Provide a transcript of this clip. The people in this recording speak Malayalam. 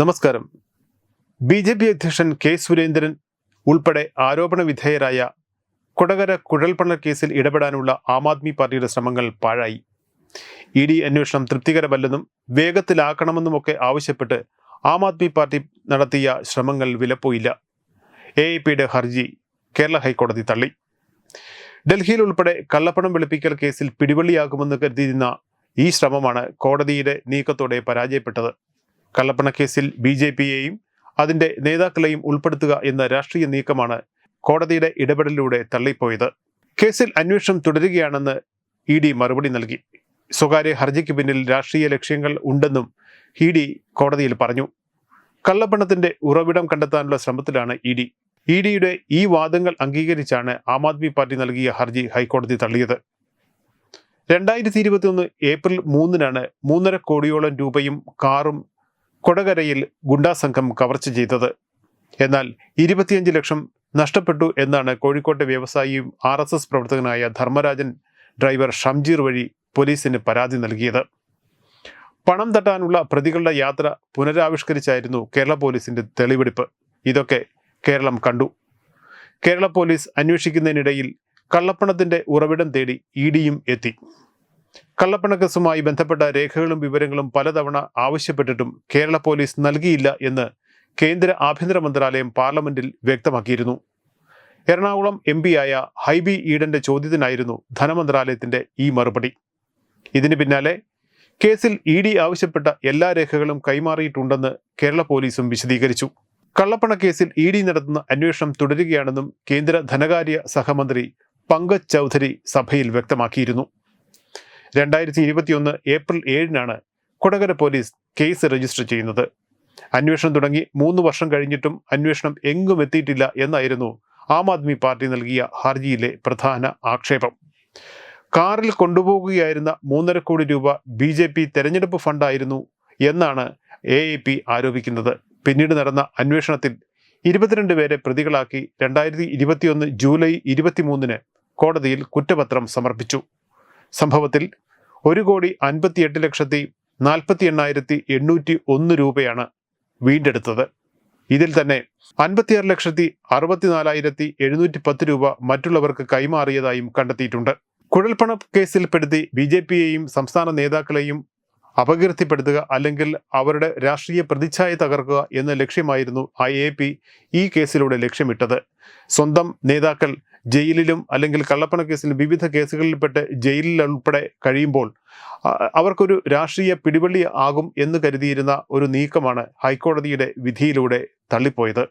നമസ്കാരം. ബി ജെ പി അധ്യക്ഷൻ കെ സുരേന്ദ്രൻ ഉൾപ്പെടെ ആരോപണ വിധേയരായ കൊടകര കുഴൽപ്പണ കേസിൽ ഇടപെടാനുള്ള ആം ആദ്മി പാർട്ടിയുടെ ശ്രമങ്ങൾ പാഴായി. ഇ ഡി അന്വേഷണം തൃപ്തികരമല്ലെന്നും വേഗത്തിലാക്കണമെന്നുമൊക്കെ ആവശ്യപ്പെട്ട് ആം ആദ്മി പാർട്ടി നടത്തിയ ശ്രമങ്ങൾ വിലപ്പോയില്ല. എ ഐ പിയുടെ ഹർജി കേരള ഹൈക്കോടതി തള്ളി. ഡൽഹിയിൽ ഉൾപ്പെടെ കള്ളപ്പണം വെളുപ്പിക്കൽ കേസിൽ പിടിവള്ളിയാകുമെന്ന് കരുതിയിരുന്ന ഈ ശ്രമമാണ് കോടതിയുടെ നീക്കത്തോടെ പരാജയപ്പെട്ടത്. കള്ളപ്പണക്കേസിൽ ബി ജെ പിയെയും അതിന്റെ നേതാക്കളെയും ഉൾപ്പെടുത്തുക എന്ന രാഷ്ട്രീയ നീക്കമാണ് കോടതിയുടെ ഇടപെടലിലൂടെ തള്ളിപ്പോയത്. കേസിൽ അന്വേഷണം തുടരുകയാണെന്ന് ഇ ഡി മറുപടി നൽകി. സ്വകാര്യ ഹർജിക്ക് പിന്നിൽ രാഷ്ട്രീയ ലക്ഷ്യങ്ങൾ ഉണ്ടെന്നും ഇ ഡി കോടതിയിൽ പറഞ്ഞു. കള്ളപ്പണത്തിന്റെ ഉറവിടം കണ്ടെത്താനുള്ള ശ്രമത്തിലാണ് ഇ ഡി. ഇ ഡിയുടെ ഈ വാദങ്ങൾ അംഗീകരിച്ചാണ് ആം ആദ്മി പാർട്ടി നൽകിയ ഹർജി ഹൈക്കോടതി തള്ളിയത്. രണ്ടായിരത്തി ഇരുപത്തിയൊന്ന് ഏപ്രിൽ മൂന്നിനാണ് മൂന്നര കോടിയോളം രൂപയും കാറും കൊടകരയിൽ ഗുണ്ടാ സംഘം കവർച്ച ചെയ്തത്. എന്നാൽ ഇരുപത്തിയഞ്ച് ലക്ഷം നഷ്ടപ്പെട്ടു എന്നാണ് കോഴിക്കോട്ടെ വ്യവസായിയും ആർ എസ് എസ് പ്രവർത്തകനായ ധർമ്മരാജൻ ഡ്രൈവർ ഷംജീർ വഴി പോലീസിന് പരാതി നൽകിയത്. പണം തട്ടാനുള്ള പ്രതികളുടെ യാത്ര പുനരാവിഷ്കരിച്ചായിരുന്നു കേരള പോലീസിന്റെ തെളിവെടുപ്പ്. ഇതൊക്കെ കേരളം കണ്ടു. കേരള പോലീസ് അന്വേഷിക്കുന്നതിനിടയിൽ കള്ളപ്പണത്തിന്റെ ഉറവിടം തേടി ഇ ഡിയും എത്തി. കള്ളപ്പണ കേസുമായി ബന്ധപ്പെട്ട രേഖകളും വിവരങ്ങളും പലതവണ ആവശ്യപ്പെട്ടിട്ടും കേരള പോലീസ് നൽകിയില്ല എന്ന് കേന്ദ്ര ആഭ്യന്തര മന്ത്രാലയം പാർലമെന്റിൽ വ്യക്തമാക്കിയിരുന്നു. എറണാകുളം എം പിയായ ഹൈബി ഈഡന്റെ ചോദ്യത്തിനായിരുന്നു ധനമന്ത്രാലയത്തിന്റെ ഈ മറുപടി. ഇതിന് പിന്നാലെ കേസിൽ ഇ ഡി ആവശ്യപ്പെട്ട എല്ലാ രേഖകളും കൈമാറിയിട്ടുണ്ടെന്ന് കേരള പോലീസും വിശദീകരിച്ചു. കള്ളപ്പണക്കേസിൽ ഇ ഡി നടത്തുന്ന അന്വേഷണം തുടരുകയാണെന്നും കേന്ദ്ര ധനകാര്യ സഹമന്ത്രി പങ്കജ് ചൗധരി സഭയിൽ വ്യക്തമാക്കിയിരുന്നു. രണ്ടായിരത്തി ഇരുപത്തിയൊന്ന് ഏപ്രിൽ ഏഴിനാണ് കൊടകര പോലീസ് കേസ് രജിസ്റ്റർ ചെയ്യുന്നത്. അന്വേഷണം തുടങ്ങി മൂന്ന് വർഷം കഴിഞ്ഞിട്ടും അന്വേഷണം എങ്ങും എത്തിയിട്ടില്ല എന്നായിരുന്നു ആം ആദ്മി പാർട്ടി നൽകിയ ഹർജിയിലെ പ്രധാന ആക്ഷേപം. കാറിൽ കൊണ്ടുപോകുകയായിരുന്ന മൂന്നര കോടി രൂപ ബി ജെ പി തെരഞ്ഞെടുപ്പ് ഫണ്ടായിരുന്നു എന്നാണ് എ എ പി ആരോപിക്കുന്നത്. പിന്നീട് നടന്ന അന്വേഷണത്തിൽ ഇരുപത്തിരണ്ട് പേരെ പ്രതികളാക്കി രണ്ടായിരത്തി ഇരുപത്തിയൊന്ന് ജൂലൈ ഇരുപത്തിമൂന്നിന് കോടതിയിൽ കുറ്റപത്രം സമർപ്പിച്ചു. സംഭവത്തിൽ ഒരു കോടി അൻപത്തിയെട്ട് ലക്ഷത്തി നാൽപ്പത്തി എണ്ണായിരത്തി എണ്ണൂറ്റി ഒന്ന് രൂപയാണ് വീണ്ടെടുത്തത്. ഇതിൽ തന്നെ അൻപത്തിയാറ് ലക്ഷത്തി അറുപത്തിനാലായിരത്തി എഴുന്നൂറ്റി പത്ത് രൂപ മറ്റുള്ളവർക്ക് കൈമാറിയതായും കണ്ടെത്തിയിട്ടുണ്ട്. കുഴൽപ്പണ കേസിൽപ്പെടുത്തി ബി ജെ പിയെയും സംസ്ഥാന നേതാക്കളെയും അപകീർത്തിപ്പെടുത്തുക അല്ലെങ്കിൽ അവരുടെ രാഷ്ട്രീയ പ്രതിച്ഛായ തകർക്കുക എന്ന ലക്ഷ്യമായിരുന്നു ഐ എ പി ഈ കേസിലൂടെ ലക്ഷ്യമിട്ടത്. സ്വന്തം നേതാക്കൾ ജയിലിലും അല്ലെങ്കിൽ കള്ളപ്പണ കേസിലും വിവിധ കേസുകളിൽപ്പെട്ട് ജയിലിൽ ഉൾപ്പെടെ കഴിയുമ്പോൾ അവർക്കൊരു രാഷ്ട്രീയ പിടിവള്ളി ആകും എന്ന് കരുതിയിരുന്ന ഒരു നീക്കമാണ് ഹൈക്കോടതിയുടെ വിധിയിലൂടെ തള്ളിപ്പോയത്.